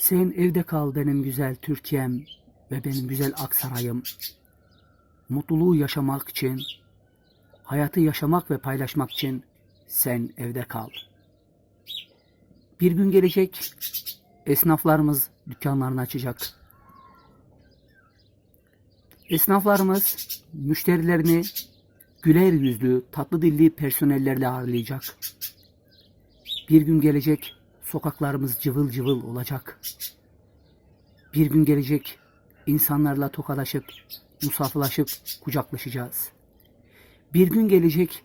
Sen evde kal benim güzel Türkiye'm ve benim güzel Aksaray'ım. Mutluluğu yaşamak için, hayatı yaşamak ve paylaşmak için sen evde kal. Bir gün gelecek, esnaflarımız dükkanlarını açacak. Esnaflarımız müşterilerini güler yüzlü, tatlı dilli personellerle ağırlayacak. Bir gün gelecek, sokaklarımız cıvıl cıvıl olacak. Bir gün gelecek, insanlarla tokalaşıp, musaflaşıp kucaklaşacağız. Bir gün gelecek,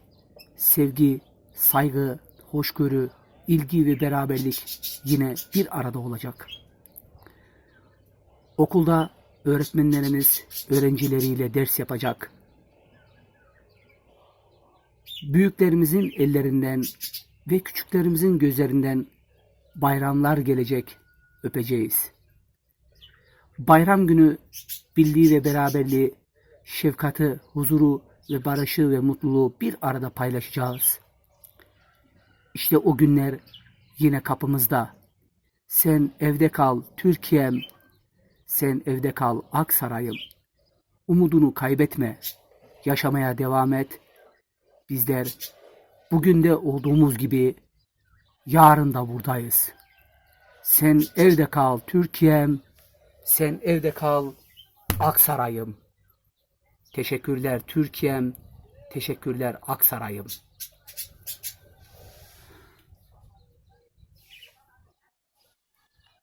sevgi, saygı, hoşgörü, ilgi ve beraberlik yine bir arada olacak. Okulda öğretmenlerimiz öğrencileriyle ders yapacak. Büyüklerimizin ellerinden ve küçüklerimizin gözlerinden bayramlar gelecek, öpeceğiz. Bayram günü birliği ve beraberliği, şefkati, huzuru ve barışı ve mutluluğu bir arada paylaşacağız. İşte o günler yine kapımızda. Sen evde kal Türkiye'm, sen evde kal Aksaray'ım. Umudunu kaybetme, yaşamaya devam et. Bizler bugün de olduğumuz gibi yarın da buradayız. Sen evde kal Türkiye'm, sen evde kal Aksaray'ım. Teşekkürler Türkiye'm, teşekkürler Aksaray'ım.